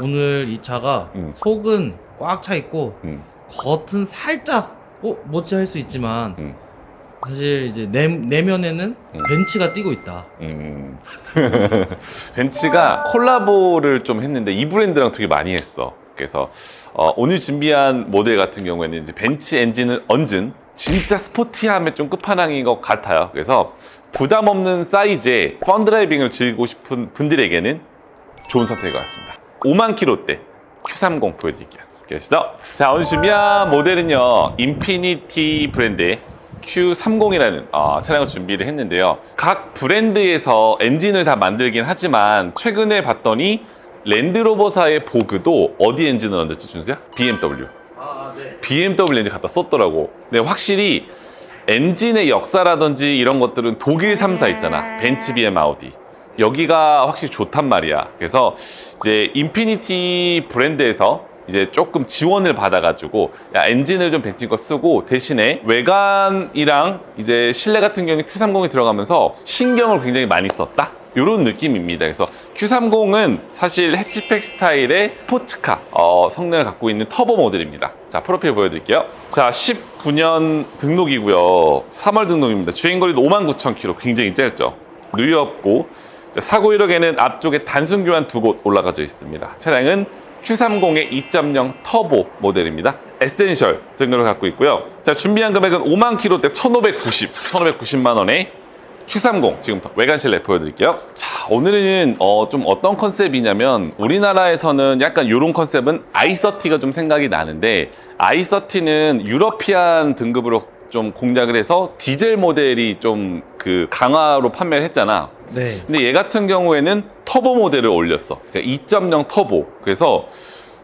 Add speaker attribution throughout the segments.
Speaker 1: 오늘 이 차가
Speaker 2: 음.
Speaker 1: 속은 꽉 차 있고
Speaker 2: 음.
Speaker 1: 겉은 살짝 어 뭐지 할 수 있지만
Speaker 2: 음.
Speaker 1: 사실 이제 내, 내면에는 벤츠가 뛰고 있다.
Speaker 2: 음. 벤츠가 콜라보를 좀 했는데 이 브랜드랑 되게 많이 했어. 그래서 어, 오늘 준비한 모델 같은 경우에는 이제 벤츠 엔진을 얹은 진짜 스포티함의 좀 끝판왕인 것 같아요. 그래서 부담 없는 사이즈의 펀드라이빙을 즐기고 싶은 분들에게는 좋은 선택인 것 같습니다. 5만 킬로대 Q30 보여드릴게요. 계시죠? 자, 오늘 준비한 모델은요, 인피니티 브랜드의 Q30이라는 어, 차량을 준비를 했는데요. 각 브랜드에서 엔진을 다 만들긴 하지만 최근에 봤더니 랜드로버사의 보그도 어디 엔진을 얹었지, 준수야? BMW.
Speaker 1: 아, 네.
Speaker 2: BMW 엔진 갖다 썼더라고. 근데 확실히 엔진의 역사라든지 이런 것들은 독일 3사 있잖아. 벤츠, BM, 아우디. 여기가 확실히 좋단 말이야. 그래서 이제 인피니티 브랜드에서 이제 조금 지원을 받아가지고 야, 엔진을 좀 벤츠 거 쓰고 대신에 외관이랑 이제 실내 같은 경우는 Q30이 들어가면서 신경을 굉장히 많이 썼다. 이런 느낌입니다. 그래서 Q30은 사실 해치백 스타일의 스포츠카 어, 성능을 갖고 있는 터보 모델입니다. 자, 프로필 보여드릴게요. 자, 19년 등록이고요. 3월 등록입니다. 주행거리도 59,000km. 굉장히 짧죠. 누이 없고 자, 사고 이력에는 앞쪽에 단순 교환 두 곳 올라가져 있습니다. 차량은 Q30의 2.0 터보 모델입니다. 에센셜 등급을 갖고 있고요. 자, 준비한 금액은 5만 킬로대 1,590, 1,590만 원에 Q30 지금부터 외관 실내 보여드릴게요. 자, 오늘은 어, 좀 어떤 컨셉이냐면 우리나라에서는 약간 이런 컨셉은 i30가 좀 생각이 나는데 i30는 유러피안 등급으로 좀 공략을 해서 디젤 모델이 좀 그 강화로 판매를 했잖아.
Speaker 1: 네.
Speaker 2: 근데 얘 같은 경우에는 터보 모델을 올렸어. 그러니까 2.0 터보. 그래서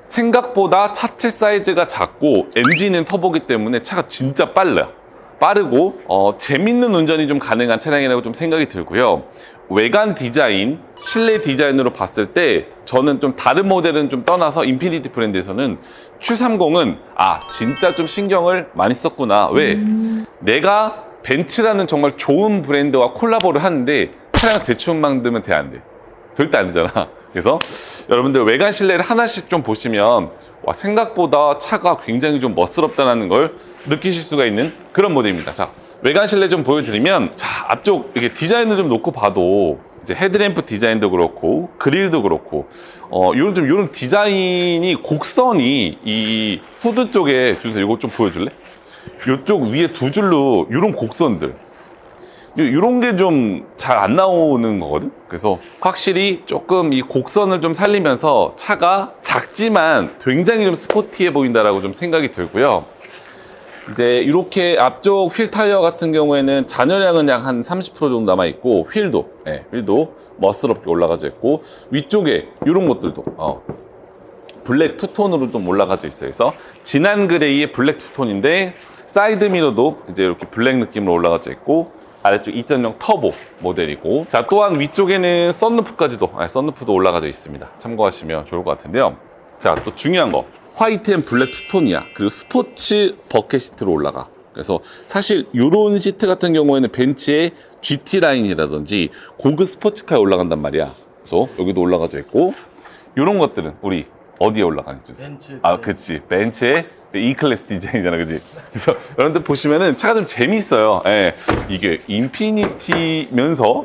Speaker 2: 생각보다 차체 사이즈가 작고 엔진은 터보기 때문에 차가 진짜 빨라요. 빠르고 어, 재밌는 운전이 좀 가능한 차량이라고 좀 생각이 들고요. 외관 디자인, 실내 디자인으로 봤을 때 저는 좀 다른 모델은 좀 떠나서 인피니티 브랜드에서는 Q30은 아 진짜 좀 신경을 많이 썼구나. 왜? 내가 벤츠라는 정말 좋은 브랜드와 콜라보를 하는데 차량 대충 만들면 돼 안 돼? 절대 안 되잖아. 그래서 여러분들 외관 실내를 하나씩 좀 보시면 와 생각보다 차가 굉장히 좀 멋스럽다는 걸 느끼실 수가 있는 그런 모델입니다. 자 외관 실내 좀 보여드리면 자 앞쪽 이렇게 디자인을 좀 놓고 봐도 이제 헤드램프 디자인도 그렇고 그릴도 그렇고 어 요런 좀 요런 디자인이 곡선이 이 후드 쪽에 준서 이거 좀 보여줄래? 요쪽 위에 두 줄로 요런 곡선들 이런 게 좀 잘 안 나오는 거거든. 그래서 확실히 조금 이 곡선을 좀 살리면서 차가 작지만 굉장히 좀 스포티해 보인다라고 좀 생각이 들고요. 이제 이렇게 앞쪽 휠 타이어 같은 경우에는 잔여량은 약 한 30% 정도 남아 있고 휠도 예, 휠도 멋스럽게 올라가져 있고 위쪽에 이런 것들도 어, 블랙 투톤으로 좀 올라가져 있어요. 그래서 진한 그레이의 블랙 투톤인데 사이드 미러도 이제 이렇게 블랙 느낌으로 올라가져 있고 아래쪽 2.0 터보 모델이고 자 또한 위쪽에는 썬루프까지도 아, 썬루프도 올라가져 있습니다. 참고하시면 좋을 것 같은데요. 자 또 중요한 거 화이트 앤 블랙 투톤이야. 그리고 스포츠 버켓 시트로 올라가. 그래서 사실 이런 시트 같은 경우에는 벤츠의 GT 라인이라든지 고급 스포츠카에 올라간단 말이야. 그래서 여기도 올라가져 있고 이런 것들은 우리 어디에 올라가는지
Speaker 1: 벤츠.
Speaker 2: 아, 그치. 벤츠의 E 클래스 디자인이잖아, 그치? 그래서 여러분들 보시면은 차가 좀 재밌어요. 예. 이게 인피니티면서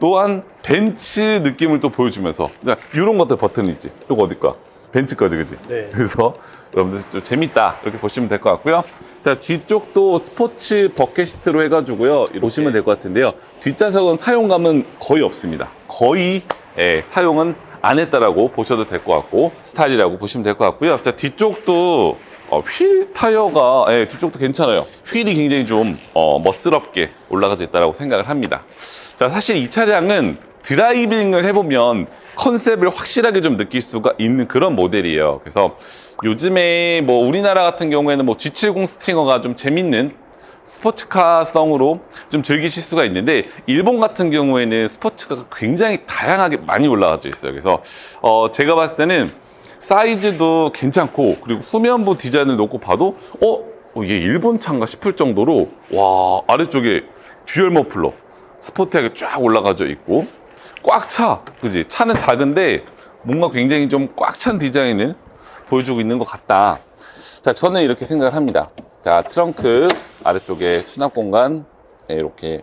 Speaker 2: 또한 벤츠 느낌을 또 보여주면서 그러니까 이런 것들 버튼 있지. 이거 어디 거야? 벤츠 거지, 그치?
Speaker 1: 네.
Speaker 2: 그래서 여러분들 좀 재밌다 이렇게 보시면 될 것 같고요. 자 뒤쪽도 스포츠 버켓 시트로 해가지고요 보시면 될 것 같은데요. 뒷좌석은 사용감은 거의 없습니다. 거의 예, 사용은 안 했다라고 보셔도 될 것 같고 스타일이라고 보시면 될 것 같고요. 자 뒤쪽도 어, 휠 타이어가 예, 뒤쪽도 괜찮아요. 휠이 굉장히 좀 어, 멋스럽게 올라가져 있다라고 생각을 합니다. 자 사실 이 차량은 드라이빙을 해보면 컨셉을 확실하게 좀 느낄 수가 있는 그런 모델이에요. 그래서 요즘에 뭐 우리나라 같은 경우에는 뭐 G70 스트링어가 좀 재밌는 스포츠카성으로 좀 즐기실 수가 있는데 일본 같은 경우에는 스포츠카가 굉장히 다양하게 많이 올라가져 있어요. 그래서 어 제가 봤을 때는 사이즈도 괜찮고 그리고 후면부 디자인을 놓고 봐도 어, 어, 이게 일본 차인가 싶을 정도로 와 아래쪽에 듀얼 머플러 스포티하게 쫙 올라가져 있고 꽉 차. 그지? 차는 작은데 뭔가 굉장히 좀 꽉 찬 디자인을 보여주고 있는 것 같다. 자, 저는 이렇게 생각을 합니다. 자, 트렁크 아래쪽에 수납 공간 네, 이렇게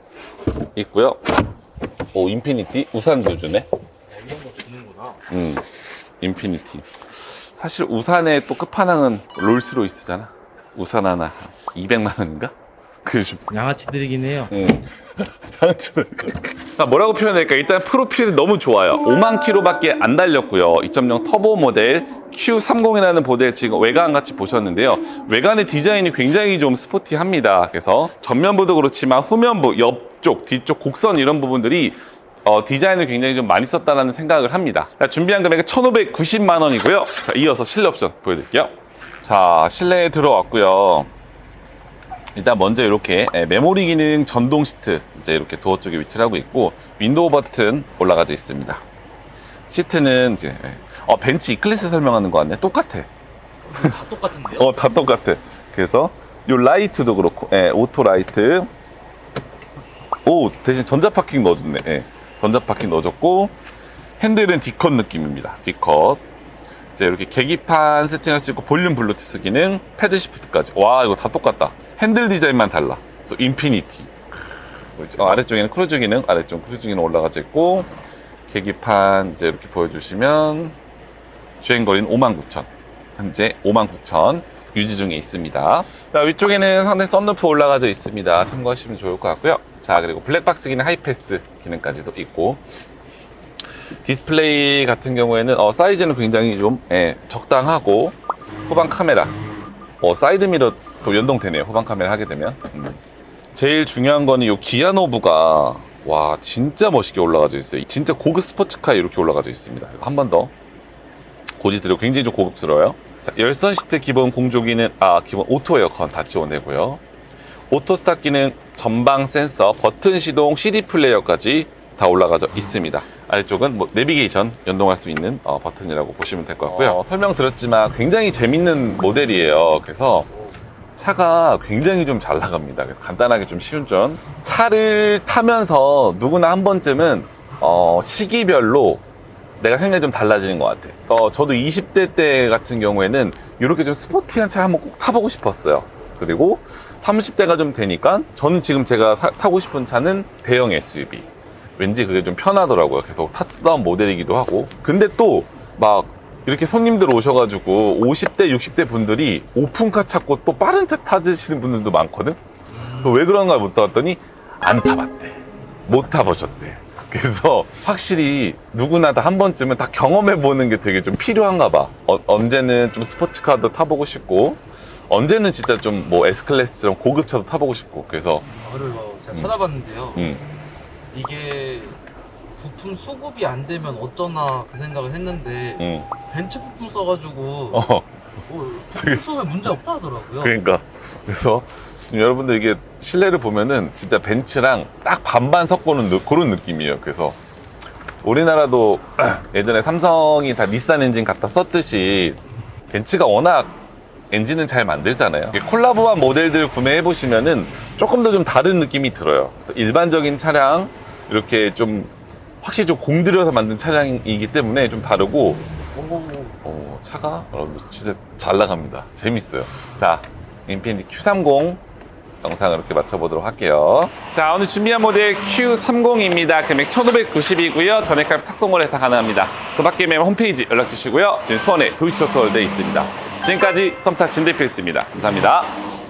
Speaker 2: 있고요. 오, 인피니티 우산도 주네.
Speaker 1: 주는구나.
Speaker 2: 음, 인피니티. 사실 우산의 또 끝판왕은 롤스로이스잖아. 우산 하나 200만 원인가? 그 좀.
Speaker 1: 양아치들이긴 해요.
Speaker 2: 음. 자, 뭐라고 표현할까? 일단 프로필이 너무 좋아요. 5만 킬로밖에 안 달렸고요. 2.0 터보 모델 Q30이라는 모델 지금 외관 같이 보셨는데요. 외관의 디자인이 굉장히 좀 스포티합니다. 그래서 전면부도 그렇지만 후면부, 옆쪽, 뒤쪽 곡선 이런 부분들이 어, 디자인을 굉장히 좀 많이 썼다라는 생각을 합니다. 자, 준비한 금액은 1,590만 원이고요. 자, 이어서 실내 옵션 보여드릴게요. 자, 실내에 들어왔고요. 일단 먼저 이렇게 예, 메모리 기능 전동 시트 이제 이렇게 도어 쪽에 위치를 하고 있고 윈도우 버튼 올라가져 있습니다. 시트는 이제 예. 어 벤츠 E 클래스 설명하는 거 같네. 똑같아.
Speaker 1: 다 똑같은데요?
Speaker 2: 어 다 똑같아. 그래서 요 라이트도 그렇고 예, 오토 라이트. 오 대신 전자 파킹 넣어줬네. 예, 전자 파킹 넣어줬고 핸들은 D컷 느낌입니다. D컷. 이제 이렇게 계기판 세팅할 수 있고 볼륨 블루투스 기능, 패드 시프트까지. 와 이거 다 똑같다. 핸들 디자인만 달라. 그래서 인피니티. 어, 아래쪽에는 크루즈 기능, 아래쪽 크루즈 기능 올라가져 있고 계기판 이제 이렇게 보여주시면 주행 거리는 59,000. 현재 59,000 유지 중에 있습니다. 자, 위쪽에는 상당히 썬루프 올라가져 있습니다. 참고하시면 좋을 것 같고요. 자, 그리고 블랙박스 기능 하이패스 기능까지도 있고 디스플레이 같은 경우에는 어, 사이즈는 굉장히 좀 예, 적당하고 후방 카메라 어, 사이드 미러도 연동되네요. 후방 카메라 하게 되면 음. 제일 중요한 거는 이 기아 노브가 와 진짜 멋있게 올라가져 있어요. 진짜 고급 스포츠카에 이렇게 올라가져 있습니다. 한 번 더 고지 들여 굉장히 좀 고급스러워요. 자, 열선 시트 기본 공조기는 아 기본 오토 에어컨 다 지원되고요. 오토 스탑 기능 전방 센서 버튼 시동 CD 플레이어까지 다 올라가져 있습니다. 아래쪽은 뭐 내비게이션 연동할 수 있는 어, 버튼이라고 보시면 될 것 같고요. 어, 설명 들었지만 굉장히 재밌는 모델이에요. 그래서 차가 굉장히 좀 잘 나갑니다. 그래서 간단하게 좀 쉬운 점. 차를 타면서 누구나 한 번쯤은 어, 시기별로 내가 생각이 좀 달라지는 것 같아. 어, 저도 20대 때 같은 경우에는 이렇게 좀 스포티한 차를 한번 꼭 타보고 싶었어요. 그리고 30대가 좀 되니까 저는 지금 제가 사- 타고 싶은 차는 대형 SUV. 왠지 그게 좀 편하더라고요. 계속 탔던 모델이기도 하고. 근데 또 막 이렇게 손님들 오셔가지고 50대, 60대 분들이 오픈카 찾고 또 빠른 차 타시는 분들도 많거든? 왜 그런가 못 타봤더니 안 타봤대. 못 타보셨대. 그래서 확실히 누구나 다 한 번쯤은 다 경험해 보는 게 되게 좀 필요한가 봐. 어, 언제는 좀 스포츠카도 타보고 싶고, 언제는 진짜 좀 뭐 S클래스처럼 고급차도 타보고 싶고, 그래서,
Speaker 1: 아, 그리고 제가
Speaker 2: 음.
Speaker 1: 찾아봤는데요.
Speaker 2: 음,
Speaker 1: 이게 부품 수급이 안 되면 어쩌나 그 생각을 했는데
Speaker 2: 음,
Speaker 1: 벤츠 부품 써가지고
Speaker 2: 어,
Speaker 1: 어, 부품 수급에 문제 없다 하더라고요.
Speaker 2: 그러니까. 그래서 지금 여러분들 이게 실내를 보면은 진짜 벤츠랑 딱 반반 섞어놓은 느- 그런 느낌이에요. 그래서 우리나라도 예전에 삼성이 다 닛산 엔진 갖다 썼듯이 벤츠가 워낙 엔진은 잘 만들잖아요. 콜라보한 모델들 구매해 보시면은 조금 더 좀 다른 느낌이 들어요. 그래서 일반적인 차량 이렇게 좀 확실히 좀 공들여서 만든 차량이기 때문에 좀 다르고
Speaker 1: 오,
Speaker 2: 어, 차가 여러분들 진짜 잘 나갑니다. 재밌어요. 자, 인피니티 Q30 영상을 이렇게 맞춰보도록 할게요. 자, 오늘 준비한 모델 Q30입니다. 금액 1,590이고요. 전액값 탁송거래 다 가능합니다. 그 밖에 매매 홈페이지 연락 주시고요. 지금 수원에 도이치오토월드에 있습니다. 지금까지 썸타 진대필스입니다. 감사합니다.